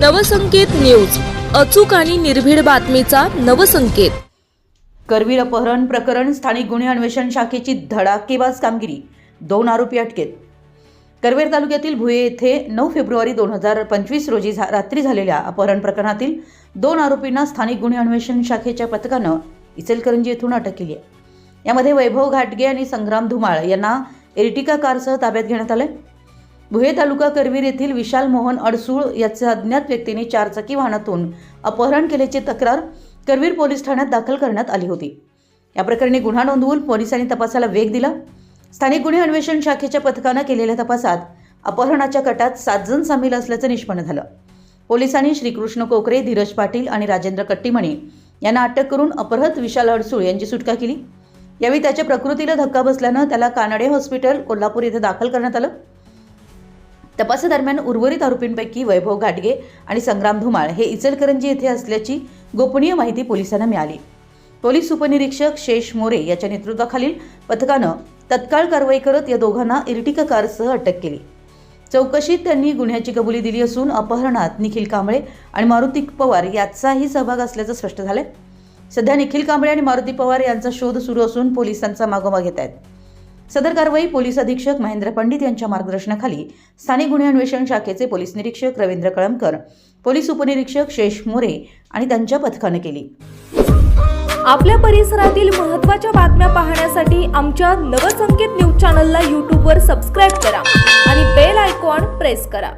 Navsanket news. अचूक आणि निर्भीड बातमीचा नवसंकेत. करवीर अपहरण प्रकरण स्थानिक गुन्हे अन्वेषण शाखेची धडाकेबाज कामगिरी. दोन आरोपी अटकेत. करवीर तालुक्यातील भुये येथे नऊ फेब्रुवारी दोन हजार पंचवीस रोजी झा- रात्री झालेल्या अपहरण प्रकरणातील दोन आरोपींना स्थानिक गुन्हे अन्वेषण शाखेच्या पथकानं इचलकरंजी येथून अटक केली आहे. यामध्ये वैभव घाटगे आणि संग्राम धुमाळ यांना एर्टिका कारसह ताब्यात घेण्यात आलंय. भुये तालुका करवीर येथील विशाल मोहन अडसूळ याचं अज्ञात व्यक्तीने चारचाकी वाहनातून अपहरण केल्याची तक्रार करवीर पोलीस ठाण्यात दाखल करण्यात आली होती. या प्रकरणी गुन्हा नोंदवून पोलिसांनी तपासाला वेग दिला. स्थानिक गुन्हे अन्वेषण शाखेच्या पथकानं केलेल्या तपासात अपहरणाच्या कटात सात जण सामील असल्याचं निष्पन्न झालं. पोलिसांनी श्रीकृष्ण कोकरे धीरज पाटील आणि राजेंद्र कट्टीमणी यांना अटक करून अपहृत विशाल अडसूळ यांची सुटका केली. यावेळी त्याच्या प्रकृतीला धक्का बसल्यानं त्याला कानडे हॉस्पिटल कोल्हापूर येथे दाखल करण्यात आलं. तपासादरम्यान उर्वरित आरोपींपैकी वैभव घाटगे आणि संग्राम धुमाळ हे इचलकरंजी येथे असल्याची गोपनीय माहिती पोलिसांना मिळाली. पोलीस उपनिरीक्षक शेष मोरे याच्या नेतृत्वाखालील पथकानं तत्काळ कारवाई करत या दोघांना इर्टिका कारसह अटक केली. चौकशीत त्यांनी गुन्ह्याची कबुली दिली असून अपहरणात निखिल कांबळे आणि मारुती पवार याचाही सहभाग असल्याचं स्पष्ट झालंय. सध्या निखिल कांबळे आणि मारुती पवार यांचा शोध सुरू असून पोलिसांचा मागोमा घेत आहेत सदर कारवाई पोलीस अधीक्षक महेंद्र पंडित यांच्या मार्गदर्शनाखाली स्थानिक गुन्हे अन्वेषण शाखेचे पोलीस निरीक्षक रवींद्र कळमकर पोलीस उपनिरीक्षक शेष मोरे आणि त्यांच्या पथकानं केली. आपल्या परिसरातील महत्त्वाच्या बातम्या पाहण्यासाठी आमच्या नवसंकेत न्यूज चॅनलला यूट्यूबवर सबस्क्राईब करा आणि बेल आयकॉन प्रेस करा.